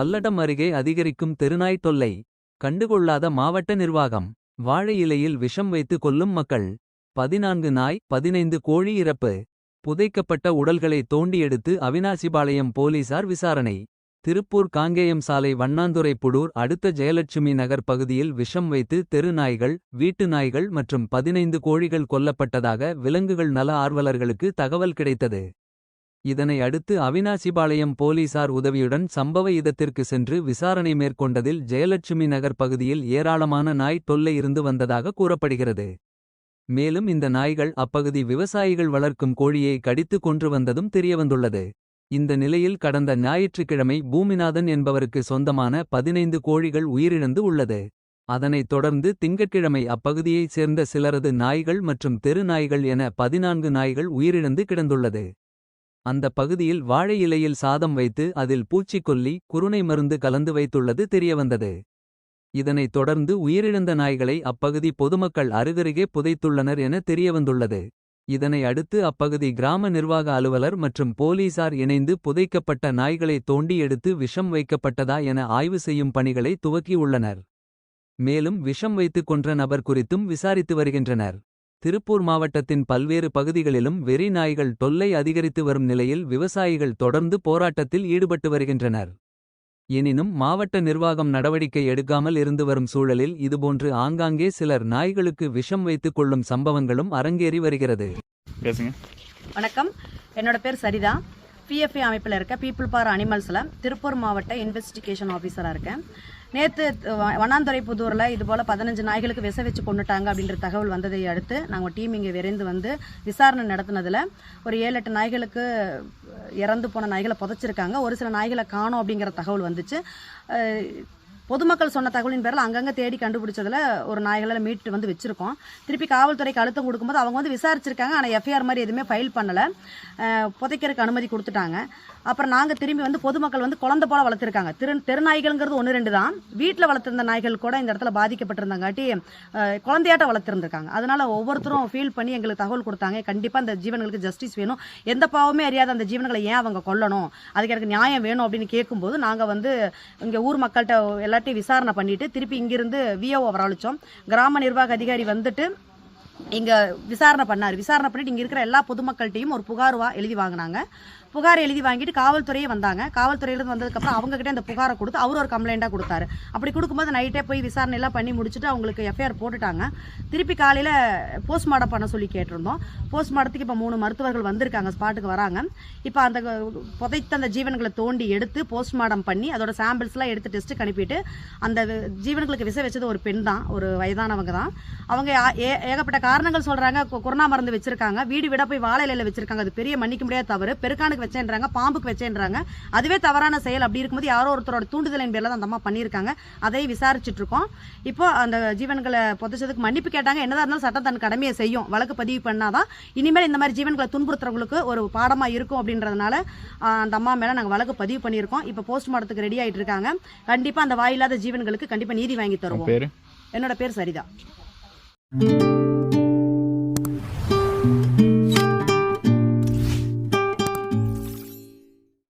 பல்லடம் அருகே அதிகரிக்கும் தெருநாய் தொல்லை கண்டுகொள்ளாத மாவட்ட நிர்வாகம். வாழை இலையில் விஷம் வைத்து கொல்லும் மக்கள் பதினான்கு நாய் பதினைந்து கோழி இறப்பு. புதைக்கப்பட்ட உடல்களை தோண்டி எடுத்து அவினாசிபாளையம் போலீசார் விசாரணை. திருப்பூர் காங்கேயம் சாலை வண்ணாந்துறை புடூர் அடுத்த ஜெயலட்சுமி நகர் பகுதியில் விஷம் வைத்து தெரு நாய்கள் வீட்டு நாய்கள் மற்றும் பதினைந்து கோழிகள் கொல்லப்பட்டதாக விலங்குகள் நல ஆர்வலர்களுக்கு தகவல் கிடைத்தது. இதனை அடுத்து அவினாசிபாளையம் போலீசார் உதவியுடன் சம்பவ இடத்திற்கு சென்று விசாரணை மேற்கொண்டதில் ஜெயலட்சுமி நகர் பகுதியில் ஏராளமான நாய் தொல்லை இருந்து வந்ததாக கூறப்படுகிறது. மேலும் இந்த நாய்கள் அப்பகுதி விவசாயிகள் வளர்க்கும் கோழியை கடித்து கொன்று வந்ததும் தெரியவந்துள்ளது. இந்த நிலையில் கடந்த ஞாயிற்றுக்கிழமை பூமிநாதன் என்பவருக்கு சொந்தமான பதினைந்து கோழிகள் உயிரிழந்து உள்ளது. அதனைத் தொடர்ந்து திங்கட்கிழமை அப்பகுதியைச் சேர்ந்த சிலரது நாய்கள் மற்றும் தெரு நாய்கள் என பதினான்கு நாய்கள் உயிரிழந்து கிடந்துள்ளது. அந்த பகுதியில் வாழை இலையில் சாதம் வைத்து அதில் பூச்சிக்கொல்லி குருணை மருந்து கலந்து வைத்துள்ளது தெரியவந்தது. இதனைத் தொடர்ந்து உயிரிழந்த நாய்களை அப்பகுதி பொதுமக்கள் அருகருகே புதைத்துள்ளனர் என தெரியவந்துள்ளது. இதனை அடுத்து அப்பகுதி கிராம நிர்வாக அலுவலர் மற்றும் போலீசார் இணைந்து புதைக்கப்பட்ட நாய்களை தோண்டி எடுத்து விஷம் வைக்கப்பட்டதா என ஆய்வு செய்யும் பணிகளை துவக்கியுள்ளனர். மேலும் விஷம் வைத்து கொன்ற நபர் குறித்தும் விசாரித்து வருகின்றனர். திருப்பூர் மாவட்டத்தின் பல்வேறு பகுதிகளிலும் வெறி நாய்கள் தொல்லை அதிகரித்து வரும் நிலையில் விவசாயிகள் தொடர்ந்து போராட்டத்தில் ஈடுபட்டு வருகின்றனர். எனினும் மாவட்ட நிர்வாகம் நடவடிக்கை எடுக்காமல் இருந்து வரும் சூழலில் இதுபோன்று ஆங்காங்கே சிலர் நாய்களுக்கு விஷம் வைத்துக் கொள்ளும் சம்பவங்களும் அரங்கேறி வருகிறது. வணக்கம். என்னோட பேர் சரிதா. பிஎஃப்ஏ அமைப்பில் இருக்க பீப்புள் பார் அனிமல்ஸில் திருப்பூர் மாவட்ட இன்வெஸ்டிகேஷன் ஆஃபீஸராக இருக்கேன். நேற்று வண்ணாந்துறை புதூரில் இதுபோல் பதினஞ்சு நாய்களுக்கு விச வச்சு கொண்டுட்டாங்க அப்படின்ற தகவல் வந்ததை அடுத்து நாங்கள் டீம் இங்கே விரைந்து வந்து விசாரணை நடத்தினதில் ஒரு ஏழு எட்டு நாய்களுக்கு இறந்து போன நாய்களை புதைச்சிருக்காங்க. ஒரு சில நாய்களை காணோம் அப்படிங்கிற தகவல் வந்துச்சு. பொதுமக்கள் சொன்ன தகவலின் பேரில் அங்கங்கே தேடி கண்டுபிடிச்சதில் ஒரு நாய்களை மீட்டு வந்து வச்சுருக்கோம். திருப்பி காவல்துறைக்கு அழுத்தம் கொடுக்கும்போது அவங்க வந்து விசாரிச்சிருக்காங்க. ஆனால் எஃப்ஐஆர் மாதிரி எதுவுமே ஃபைல் பண்ணலை. புதைக்கிறதுக்கு அனுமதி கொடுத்துட்டாங்க. அப்புறம் நாங்கள் திரும்பி வந்து பொதுமக்கள் வந்து குழந்தை போல வளர்த்துருக்காங்க. திரு தெருநாய்கள்ங்கிறது ஒன்று ரெண்டு தான். வீட்டில் வளர்த்துருந்த நாய்கள் கூட இந்த இடத்துல பாதிக்கப்பட்டிருந்தாங்காட்டி குழந்தையாட்ட வளர்த்துருந்துருக்காங்க. அதனால் ஒவ்வொருத்தரும் ஃபீல் பண்ணி எங்களுக்கு தகவல் கொடுத்தாங்க. கண்டிப்பாக அந்த ஜீவன்களுக்கு ஜஸ்டிஸ் வேணும். எந்த பாவமே அறியாத அந்த ஜீவன்களை ஏன் அவங்க கொல்லணும்? அதுக்கு எனக்கு நியாயம் வேணும் அப்படின்னு கேட்கும்போது நாங்கள் வந்து இங்கே ஊர் மக்கள்கிட்ட எல்லாத்தையும் விசாரணை பண்ணிட்டு திருப்பி இங்கிருந்து விஓ வரவழைச்சோம். கிராம நிர்வாக அதிகாரி வந்துட்டு இங்கே விசாரணை பண்ணார். விசாரணை பண்ணிட்டு இங்கே இருக்கிற எல்லா பொதுமக்கள்கிட்டையும் ஒரு புகார் வா எழுதி வாங்கினாங்க. புகார் எழுதி வாங்கிட்டு காவல்துறையே வந்தாங்க. காவல்துறையிலேருந்து வந்ததுக்கப்புறம் அவங்ககிட்ட அந்த புகாரை கொடுத்து அவர் ஒரு கம்ப்ளைண்ட்டாக கொடுத்தாரு. அப்படி கொடுக்கும்போது நைட்டே போய் விசாரணை எல்லாம் பண்ணி முடிச்சுட்டு அவங்களுக்கு எஃப்ஐஆர் போட்டுட்டாங்க. திருப்பி காலையில் போஸ்ட்மார்ட்டம் பண்ண சொல்லி கேட்டிருந்தோம். போஸ்ட்மார்ட்டத்துக்கு இப்போ மூணு மருத்துவர்கள் வந்திருக்காங்க. ஸ்பாட்டுக்கு வராங்க. இப்போ அந்த புதைத்த அந்த ஜீவன்களை தோண்டி எடுத்து போஸ்ட்மார்ட்டம் பண்ணி அதோட சாம்பிள்ஸ்லாம் எடுத்து டெஸ்ட்டுக்கு அனுப்பிட்டு அந்த ஜீவன்களுக்கு விசை வச்சது ஒரு பெண் தான். ஒரு வயதானவங்க தான். அவங்க ஏகப்பட்ட ஏ- ஏகப்பட்ட காரணங்கள் சொல்றாங்க. கொ- கொரோனா மருந்து வச்சிருக்காங்க. வீடு விட போய் வாழை இலையில வச்சிருக்காங்க. அது பெரிய மன்னிக்க முடியாத தவறு. பெருக்கானுக்கு வச்சேன்றாங்க. பாம்புக்கு வச்சேன்றாங்க. அதுவே தவறான செயல் அப்படி இருக்கும்போது யாரோ ஒருத்தரோட தூண்டுதலின் பேர்ல தான் அம்மா பண்ணியிருக்காங்க. அதை விசாரிச்சுட்டு இருக்கோம் இப்போ அந்த ஜீவன்களை புதைச்சதுக்கு மன்னிப்பு கேட்டாங்க. என்னதான் இருந்தாலும் சட்டம் தன் கடமையை செய்யும். வழக்கு பதிவு பண்ணாதான் இனிமேல் இந்த மாதிரி ஜீவன்களை துன்புறுத்துறவங்களுக்கு ஒரு பாடமா இருக்கும் அப்படின்றதுனால அந்த அம்மா மேல நாங்க வழக்கு பதிவு பண்ணியிருக்கோம். இப்போ போஸ்ட்மார்ட்டத்துக்கு ரெடி ஆயிட்டு இருக்காங்க. கண்டிப்பா அந்த வாயில்லாத ஜீவன்களுக்கு கண்டிப்பா நீதி வாங்கி தருவோம். என்னோட பேர் சரிதா.